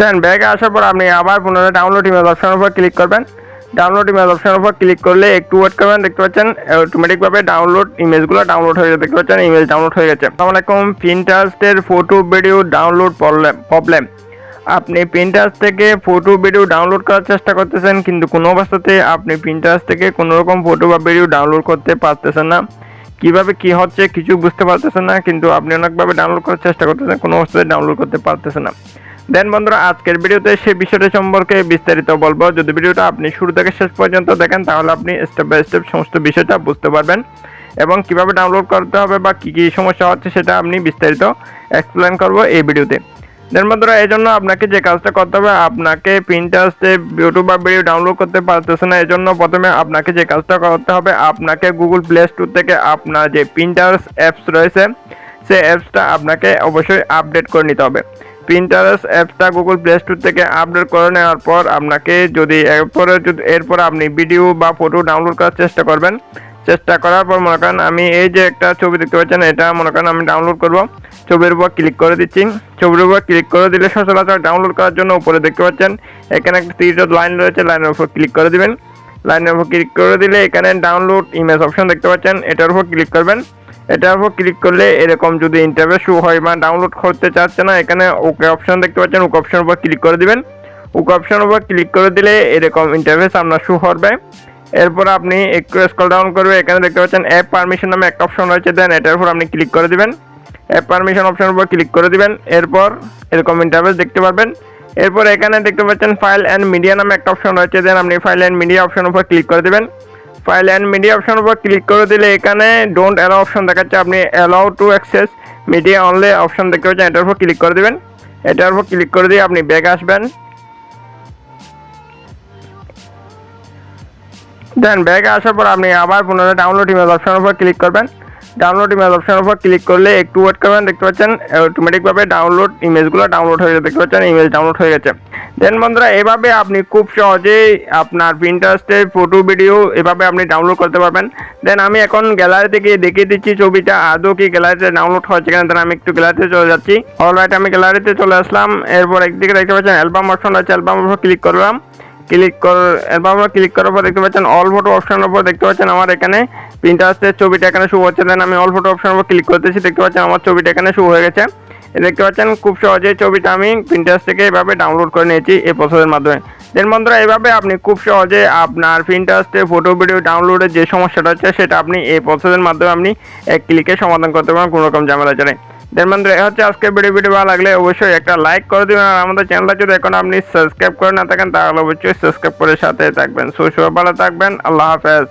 দেন ব্যাগে আসার পর আপনি আবার পুনরায় ডাউনলোড ইমেজ অপশানের উপর ক্লিক করবেন। ডাউনলোড ইমেজ অপশনের উপর ক্লিক করলে একটু ওয়েট করবেন, দেখতে পাচ্ছেন অটোমেটিকভাবে ডাউনলোড ইমেজগুলো ডাউনলোড হয়ে গেছে, দেখতে পাচ্ছেন ইমেজ ডাউনলোড হয়ে গেছে। আসসালামু আলাইকুম পিন্টারেস্টের ফটো ভিডিও ডাউনলোড প্রবলেম আপনি প্রিন্টার্স থেকে ফটো ভিডিও ডাউনলোড করার চেষ্টা করতেছেন, কিন্তু কোনো অবস্থাতে আপনি প্রিন্টার্স থেকে কোনো রকম ফটো বা ভিডিও ডাউনলোড করতে পারতেছেন না। কীভাবে কি হচ্ছে কিছু বুঝতে পারতেছেন না, কিন্তু আপনি অনেকভাবে ডাউনলোড করার চেষ্টা করতেছেন, কোনো অবস্থাতে ডাউনলোড করতে পারতেছেন না। দেন বন্ধুরা, আজকের ভিডিওতে সেই বিষয়টা সম্পর্কে বিস্তারিত বলব। যদি ভিডিওটা আপনি শুরু থেকে শেষ পর্যন্ত দেখেন, তাহলে আপনি স্টেপ বাই স্টেপ সমস্ত বিষয়টা বুঝতে পারবেন এবং কীভাবে ডাউনলোড করতে হবে বা কি কি সমস্যা হচ্ছে সেটা আপনি বিস্তারিত এক্সপ্লেন করব এই ভিডিওতে। দেন বন্ধুরা, এই জন্য আপনাকে যে কাজটা করতে হবে, আপনাকে প্রিন্টার্সে ইউটিউব বা ভিডিও ডাউনলোড করতে পারতেছে না, এই জন্য প্রথমে আপনাকে যে কাজটা করতে হবে, আপনাকে গুগল প্লে স্টোর থেকে আপনার যে প্রিন্টার্স অ্যাপস রয়েছে সেই অ্যাপসটা আপনাকে অবশ্যই আপডেট করে নিতে হবে। প্রিন্টারেস অ্যাপসটা গুগল প্লে স্টোর থেকে আপডেট করে নেওয়ার পর আপনাকে যদি এরপরে যদি, এরপর আপনি ভিডিও বা ফটো ডাউনলোড করার চেষ্টা করবেন, চেষ্টা করার পর মনে করেন আমি এই যে একটা ছবি দেখতে পাচ্ছেন, এটা মনে করেন আমি ডাউনলোড করব। ছবির উপর ক্লিক করে দিচ্ছি। ছবির উপর ক্লিক করে দিলে সচরাচর ডাউনলোড করার জন্য উপরে দেখতে পাচ্ছেন, এখানে একটা তীর লাইন রয়েছে লাইনের উপর ক্লিক করে দিবেন। লাইনের উপর ক্লিক করে দিলে এখানে ডাউনলোড ইমেজ অপশন দেখতে পাচ্ছেন, এটার উপর ক্লিক করবেন। এটার উপর ক্লিক করলে এরকম যদি ইন্টারভেস শো হয় বা ডাউনলোড করতে চাচ্ছে না, এখানে ওকে অপশন দেখতে পাচ্ছেন। ওকে অপশন উপর ক্লিক করে দিবেন। ওকে অপশন উপর ক্লিক করে দিলে এরকম ইন্টারভেস আপনার শো হবে এরপর আপনি একটু স্ক্রল ডাউন করবে। এখানে দেখতে পাচ্ছেন অ্যাপ পারমিশন নামে একটা অপশন রয়েছে। দেন এটার উপর আপনি ক্লিক করে দিবেন। অ্যাপ পারমিশন অপশন উপর ক্লিক করে দিবেন। এরপর এরকম ইন্টারভেস দেখতে পারবেন। এরপর এখানে দেখতে পাচ্ছেন ফাইল অ্যান্ড মিডিয়া নামে একটা অপশন রয়েছে। দেন আপনি ফাইল অ্যান্ড মিডিয়া অপশন উপর ক্লিক করে দিবেন। ফাইল অ্যান্ড মিডিয়া অপশন উপর ক্লিক করে দিলে এখানে ডোন্ট অ্যালাউ অপশন দেখাচ্ছে। আপনি allow to access media only option দেখতে পাচ্ছেন, এটার উপর ক্লিক করে দেবেন। এটার উপর ক্লিক করে দিয়ে আপনি ব্যাগ আসবেন। দেন ব্যাগে আসার পর আপনি আবার পুনরায় ডাউনলোড ইমেজ অপশনের উপর ক্লিক করবেন। ডাউনলোড ইমেজ অপশনের উপর ক্লিক করলে একটু ওয়েট করবেন, দেখতে পাচ্ছেন অটোমেটিকভাবে ডাউনলোড ইমেজগুলো ডাউনলোড হয়ে গেছে, দেখতে পাচ্ছেন ইমেজ ডাউনলোড হয়ে গেছে। দেন বন্ধুরা, এভাবে আপনি খুব সহজেই আপনার প্রিন্টারেস্টের ফটো ভিডিও এভাবে আপনি ডাউনলোড করতে পারবেন। দেন আমি এখন গ্যালারিতে গিয়ে দেখিয়ে দিচ্ছি ছবিটা, আদৌ কি গ্যালারিতে ডাউনলোড হচ্ছে কিনা দেন আমি একটু গ্যালারিতে চলে যাচ্ছি। অলরাইট আমি গ্যালারিতে চলে আসলাম, এরপর একদিকে দেখতে পাচ্ছেন অ্যালবাম অপশন আছে অ্যালবাম উপর ক্লিক করলাম। ক্লিক কর, এরপর আমরা ক্লিক করার পর দেখতে পাচ্ছেন অল ফটো অপশনের উপর দেখতে পাচ্ছেন আমার এখানে প্রিন্টারেস্টের ছবিটা এখানে শো হচ্ছে। দেন আমি অল ফটো অপশনের উপর ক্লিক করতেছি, দেখতে পাচ্ছেন আমার ছবিটা এখানে শো হয়ে গেছে। দেখতে পাচ্ছেন খুব সহজেই ছবিটা আমি প্রিন্টারেস্ট থেকে এভাবে ডাউনলোড করে নিয়েছি এই প্রসেসের মাধ্যমে। দেন বন্ধুরা, এভাবে আপনি খুব সহজে আপনার প্রিন্টারেস্টে ফটো ভিডিও ডাউনলোডের যে সমস্যাটা হচ্ছে, সেটা আপনি এই প্রসেসের মাধ্যমে আপনি এক ক্লিকে সমাধান করতে পারেন কোনো রকম ঝামেলা ছাড়াই দেন বন্ধুরা এ হচ্ছে আজকে ভিডিও ভিডিও ভালো লাগলে অবশ্যই একটা লাইক করে দিবেন। আর আমাদের চ্যানেলটা যদি এখন আপনি সাবস্ক্রাইব করে না থাকেন, তাহলে অবশ্যই সাবস্ক্রাইব করে সাথে থাকবেন। সো ভালো থাকবেন। আল্লাহ হাফেজ।